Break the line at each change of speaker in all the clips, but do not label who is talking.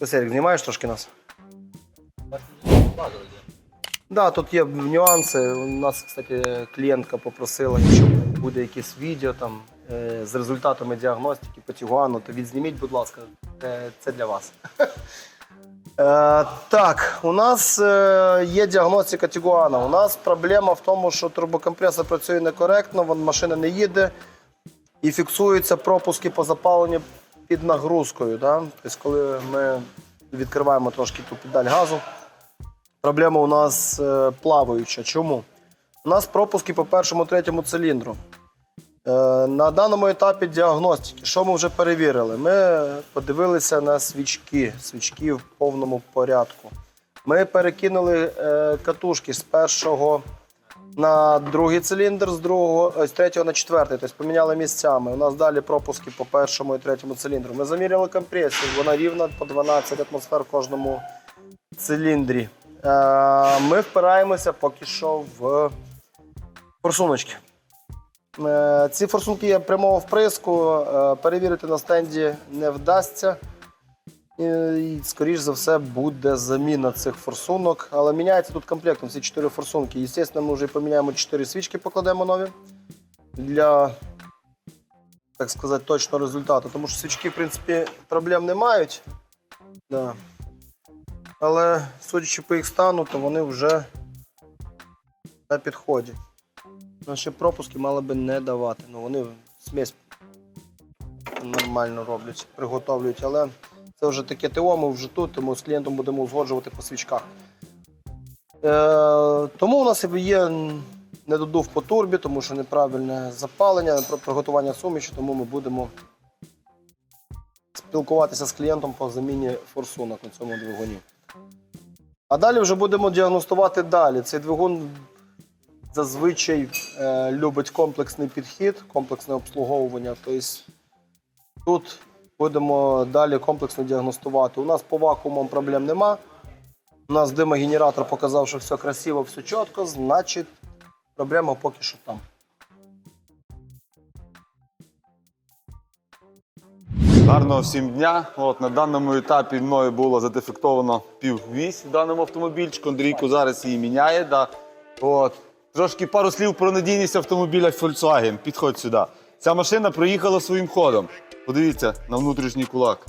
Василь, знімаєш трошки нас? Да, тут є нюанси. У нас, кстати, клієнтка попросила, якщо буде якесь відео там е, з результатами діагностики по Тігуану, то відзніміть, будь ласка, це для вас. Е, так, у нас е, є діагностика Тігуана. У нас проблема в тому, що турбокомпресор працює некоректно, машина не їде і фіксуються пропуски по запаленню під нагрузкою. Да? Тобто, коли ми відкриваємо трошки ту педаль газу, проблема у нас е, плаваюча. Чому? У нас пропуски по першому третьому циліндру. Е, На даному етапі діагностики, що ми вже перевірили? Ми подивилися на свічки, свічки в повному порядку. Ми перекинули е, катушки з першого на другий циліндр, з другого, з третього на четвертий, тобто поміняли місцями. У нас далі пропуски по першому і третьому циліндру. Ми заміряли компресію, вона рівна по 12 атмосфер в кожному циліндрі. Е, Ми впираємося поки що в форсуночки. Е, Ці форсунки є прямого вприску, е, перевірити на стенді не вдасться. І, і, скоріш за все, буде заміна цих форсунок. Але міняється тут комплектом всі чотири форсунки. Звісно, ми вже поміняємо чотири свічки, покладемо нові для, так сказати, точного результату. Тому що свічки, в принципі, проблем не мають. Да. Але судячи по їх стану, то вони вже на підході. Наші пропуски мали би не давати. Ну, вони смесь нормально роблять, приготовлюють, але це вже таке ТО, ми вже тут, тому з клієнтом будемо узгоджувати по свічках. Е, тому у нас є недодув по турбі, тому що неправильне запалення, приготування суміші, тому ми будемо спілкуватися з клієнтом по заміні форсунок на цьому двигуні. А далі вже будемо діагностувати далі. Цей двигун зазвичай е, любить комплексний підхід, комплексне обслуговування. Тобто тут будемо далі комплексно діагностувати. У нас по вакуумам проблем нема. У нас димогенератор показав, що все красиво, все чітко, значить проблема поки що там.
Гарного всім дня. От на даному етапі мною було задефектовано піввісь в даному автомобільчику. Андрійко зараз її міняє. Да. От. Трошки пару слів про надійність автомобіля Volkswagen. Підходь сюди. Ця машина проїхала своїм ходом. Подивіться на внутрішній кулак.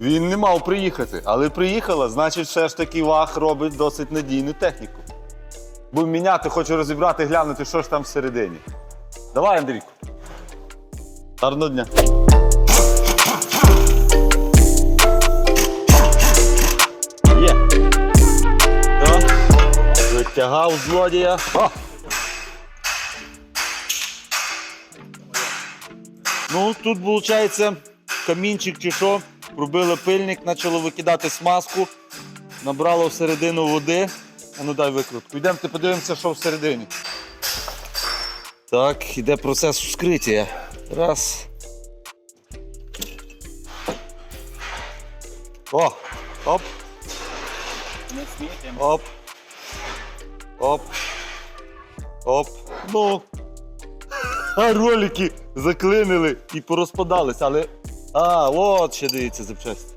Він не мав приїхати, але приїхала, значить, все ж таки ВАГ робить досить надійну техніку. Будемо міняти, хочу розібрати, глянути, що ж там всередині. Давай, Андрійку. Гарного дня. Є. Так. Витягав злодія. О! Ну, тут, виходить, камінчик чи що, пробили пильник, почало викидати смазку, набрало всередину води. А ну дай викрутку. Йдемо подивимося, що всередині. Так, іде процес вскриття. Раз. О! Оп. Оп. Оп. Оп. Ну. А ролики заклинили і порозпадались, але. А, от ще дивіться запчасті.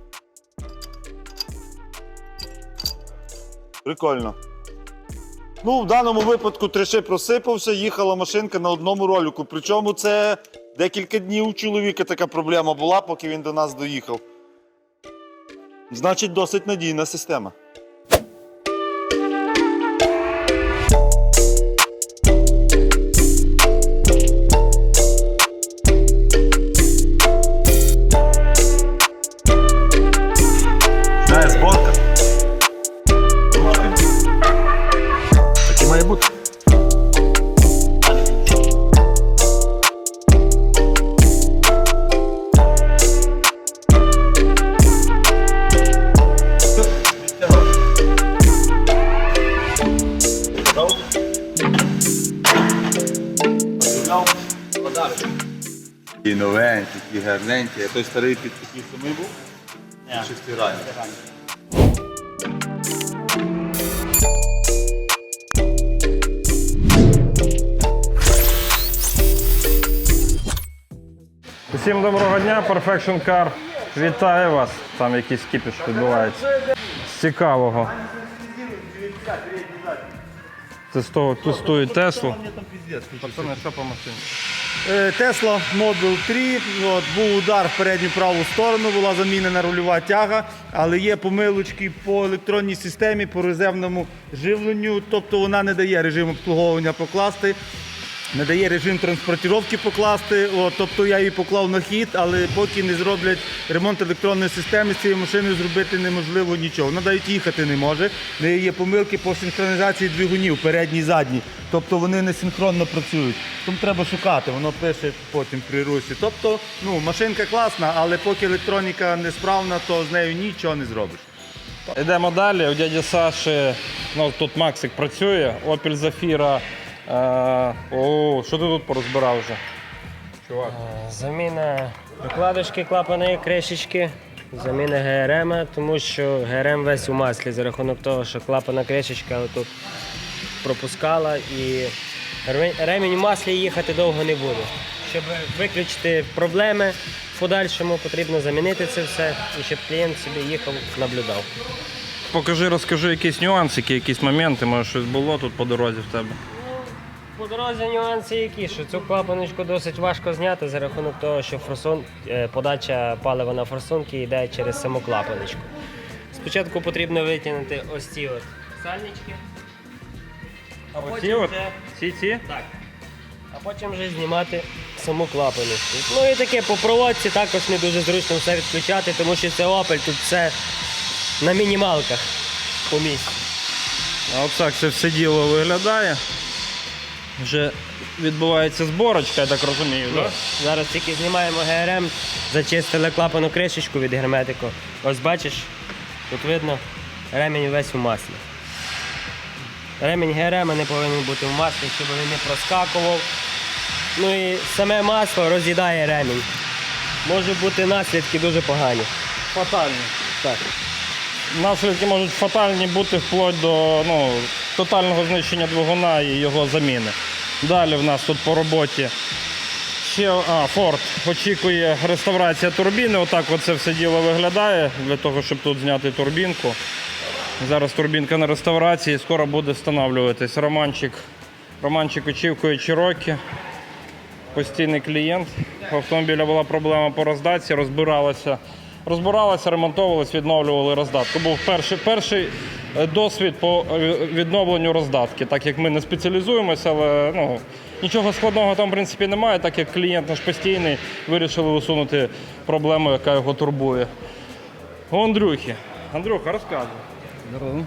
Прикольно. Ну, в даному випадку триши просипався, їхала машинка на одному ролику. Причому це декілька днів у чоловіка така проблема була, поки він до нас доїхав. Значить, досить надійна система.
І
новенький, і гарненький. А той старий під такий самий був? Ні. Шестигранний.
Всім доброго дня, Perfection Car. Вітаю вас. Там якийсь кіпіш відбувається. З цікавого. Тестово тестую Теслу. Пацани, що по машині?
Е, Model 3, от, був удар в передню праву сторону, була замінена рульова тяга, але є помилочки по електронній системі, по резервному живленню, тобто вона не дає режим обслуговування покласти, не дає режим транспортировки покласти. От, тобто я її поклав на хід, але поки не зроблять ремонт електронної системи, з цією машиною зробити неможливо нічого. Вона навіть їхати не може. В неї є помилки по синхронізації двигунів, передній, і задній. Тобто вони не синхронно працюють. Тому треба шукати, воно пише потім при русі. Тобто, ну, машинка класна, але поки електроніка несправна, то з нею нічого не зробиш.
Йдемо далі. У дяді Саші, ну тут Максик працює, Opel Zafira. Е, о, що ти тут порозбирав вже? Чувак.
Заміна прокладочки клапаної кришечки, заміна ГРМ, тому що ГРМ весь у маслі за рахунок того, що клапана кришечка тут пропускала і ремінь у маслі їхати довго не буде. Щоб виключити проблеми в подальшому, потрібно замінити це все і щоб клієнт собі їхав, наблюдав.
Покажи, розкажи якісь нюансики, якісь моменти, може щось було тут по дорозі в тебе.
По дорозі нюанси які, що цю клапаночку досить важко зняти за рахунок того, що форсун, е, подача палива на форсунки йде через саму клапаночку. Спочатку потрібно витягнути ось ці от сальнички. А потім
от?
вже,
Ці ці?
так, а потім вже знімати саму клапаночку. Ну і таке по проводці також не дуже зручно все відключати, тому що це Opel, тут все на мінімалках по місці.
А от так це все діло виглядає. Вже відбувається зборочка, я так розумію, так?
Зараз тільки знімаємо ГРМ, зачистили клапану кришечку від герметику. Ось бачиш, тут видно, ремінь весь у маслі. Ремінь ГРМ не повинен бути в маслі, щоб він не проскакував. Ну і саме масло роз'їдає ремінь. Може бути наслідки дуже погані.
Фатальні.
Так.
Наслідки можуть фатальні бути вплоть до ну, тотального знищення двигуна і його заміни. Далі в нас тут по роботі ще а, Ford очікує реставрація турбіни. Отак от це все діло виглядає для того, щоб тут зняти турбінку. Зараз турбінка на реставрації, скоро буде встановлюватись. Романчик, Романчик очікує Чирокі. Постійний клієнт. У автомобіля була проблема по роздатці, розбиралася. Розбиралася, ремонтовувалась, відновлювали роздатку. Був перший, перший досвід по е, відновленню роздатки, так як ми не спеціалізуємося, але ну, нічого складного там в принципі немає, так як клієнт наш постійний, вирішили усунути проблему, яка його турбує. У Андрюхи. Андрюха, розказуй.
Здорово.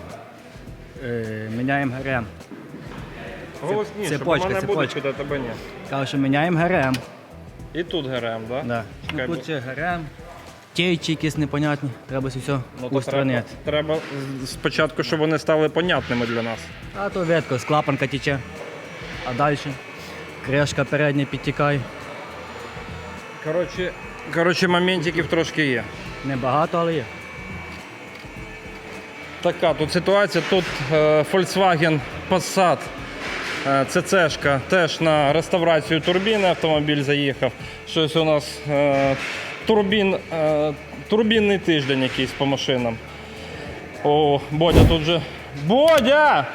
Е, міняємо ГРМ.
Голосніше, бо
цепочка,
мене буде
цепочка.
чути, тебе ні.
Кажу, що міняємо ГРМ.
І тут ГРМ, так?
Да.
Чекай,
Ну,
бо-
тут ще ГРМ. Тейчі якісь непонятні, треба це все
Ну, то треба, треба спочатку, щоб вони стали понятними для нас.
А то ветко, клапанка тече. А далі кришка передня підтікає.
Коротше, коротше, моментиків трошки є.
Небагато, але є.
Така тут ситуація. Тут е, Volkswagen Passat е, CC-шка теж на реставрацію турбіни автомобіль заїхав. Щось у нас е, турбін, е, турбінний тиждень якийсь по машинам. О, Бодя тут же. Бодя!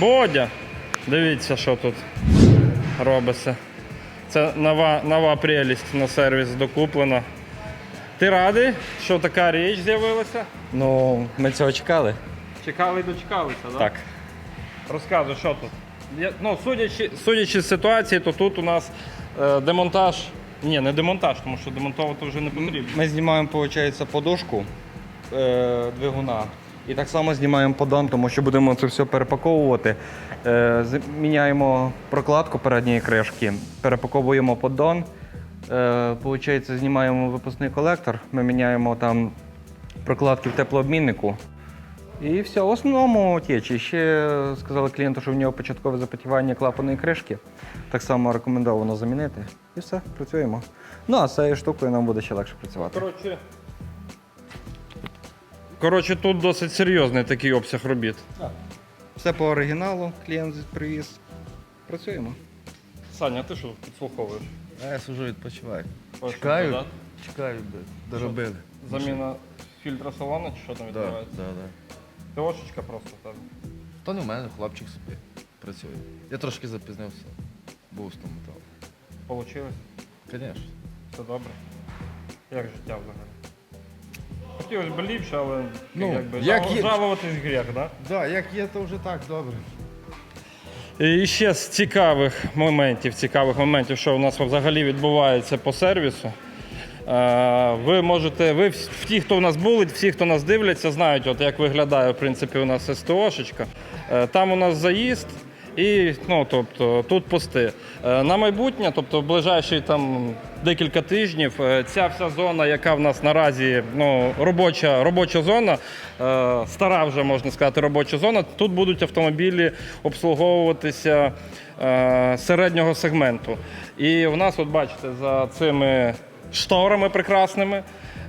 Бодя! Дивіться, що тут робиться. Це нова, нова прелість на сервіс докуплена. Ти радий, що така річ з'явилася?
Ну, ми цього чекали.
Чекали і дочекалися, так?
Так.
Розказуй, що тут? Я, ну, судячи, судячи з ситуації, то тут у нас е, демонтаж. Ні, не демонтаж, тому що демонтувати вже не потрібно.
Ми знімаємо, виходить, подушку е, двигуна. І так само знімаємо поддон, тому що будемо це все перепаковувати. Е, міняємо прокладку передньої кришки, перепаковуємо поддон. Е, знімаємо випускний колектор, ми міняємо там прокладки в теплообміннику. І все, в основному течі. Ще сказали клієнту, що в нього початкове запотівання клапаної кришки. Так само рекомендовано замінити. І все, працюємо. Ну, а з цією штукою нам буде ще легше працювати.
Коротше, коротше, тут досить серйозний такий обсяг робіт.
Все по оригіналу, клієнт привіз. Працюємо.
Саня, ти що підслуховуєш?
Я сужу відпочиваю.
Чекаю,
додати?
чекаю, доробили.
Заміна фільтра салону чи що там
Да,
відбувається?
да, да.
ТОшечка просто тебе.
То не в мене, хлопчик собі працює. Я трошки запізнився. Був стоматолог.
Получилось?
Звісно.
Все добре? Як життя взагалі? Хотілося б ліпше, але
Ну,
якби
як є-
жалуватись гріх, так? Да?
Так, як є, то вже так, добре.
І ще з цікавих моментів, цікавих моментів, що у нас взагалі відбувається по сервісу. Е, Ви можете, ви вс- ті, хто у нас були, всі, хто нас дивляться, знають, от як виглядає в принципі у нас СТОшечка. Е, Там у нас заїзд. І ну, тобто, тут пости. Е, На майбутнє, тобто в ближайші там декілька тижнів, ця вся зона, яка в нас наразі ну, робоча, робоча зона, стара вже можна сказати, робоча зона. Тут будуть автомобілі обслуговуватися середнього сегменту. І у нас, от бачите, за цими шторами прекрасними.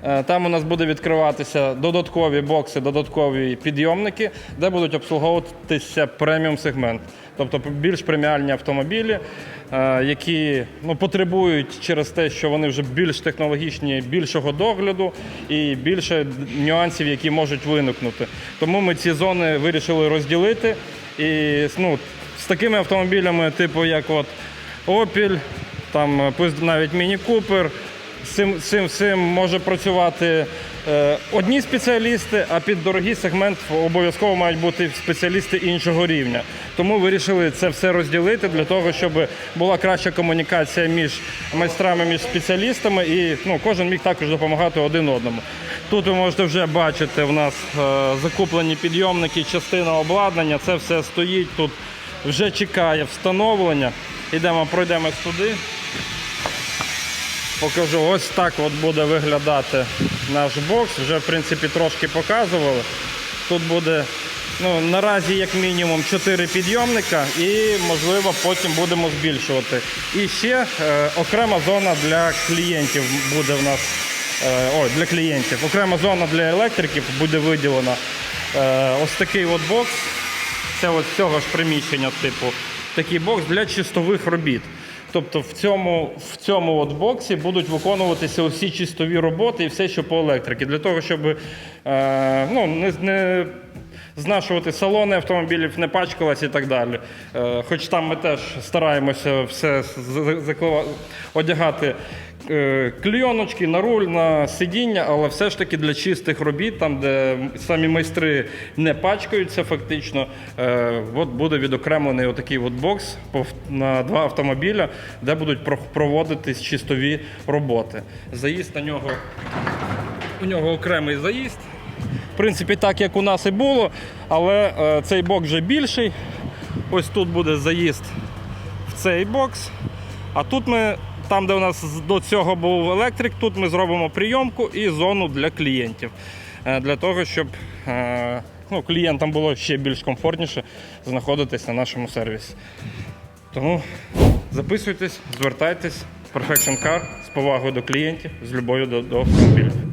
Е, Там у нас буде відкриватися додаткові бокси, додаткові підйомники, де будуть обслуговуватися преміум сегмент, тобто більш преміальні автомобілі, е, які ну, потребують через те, що вони вже більш технологічні, більшого догляду і більше нюансів, які можуть виникнути. Тому ми ці зони вирішили розділити. І ну, з такими автомобілями, типу як от Opel, там навіть Міні Купер. Цим, з цим може працювати е, одні спеціалісти, а під дорогий сегмент обов'язково мають бути спеціалісти іншого рівня. Тому вирішили це все розділити для того, щоб була краща комунікація між майстрами, між спеціалістами, і ну, кожен міг також допомагати один одному. Тут ви можете вже бачити, в нас е, закуплені підйомники, частина обладнання, це все стоїть тут, вже чекає встановлення. Ідемо, пройдемо туди. Покажу, ось так от буде виглядати наш бокс. Вже в принципі трошки показували. Тут буде ну, наразі як мінімум 4 підйомника і можливо потім будемо збільшувати. І ще е, окрема зона для клієнтів буде в нас. Е, ой, для клієнтів. Окрема зона для електриків буде виділена. Е, ось такий от бокс. Це ось цього ж приміщення, типу, такий бокс для чистових робіт. Тобто в цьому, в цьому от боксі будуть виконуватися усі чистові роботи і все, що по електриці, для того, щоб е, ну, не, не знашувати салони автомобілів, не пачкалася і так далі. Е, хоч там ми теж стараємося все одягати е, на руль, на сидіння, але все ж таки для чистих робіт, там, де самі майстри не пачкаються, фактично, е, от буде відокремлений отакий от бокс на два автомобіля, де будуть проводитись чистові роботи. Заїзд на нього, у нього окремий заїзд. В принципі, так як у нас і було, але е, цей бокс вже більший. Ось тут буде заїзд в цей бокс. А тут ми, там, де у нас до цього був електрик, тут ми зробимо прийомку і зону для клієнтів. Е, Для того, щоб е, ну, клієнтам було ще більш комфортніше знаходитись на нашому сервісі. Тому записуйтесь, звертайтесь. Perfection Car з повагою до клієнтів, з любов'ю до, до автомобілів.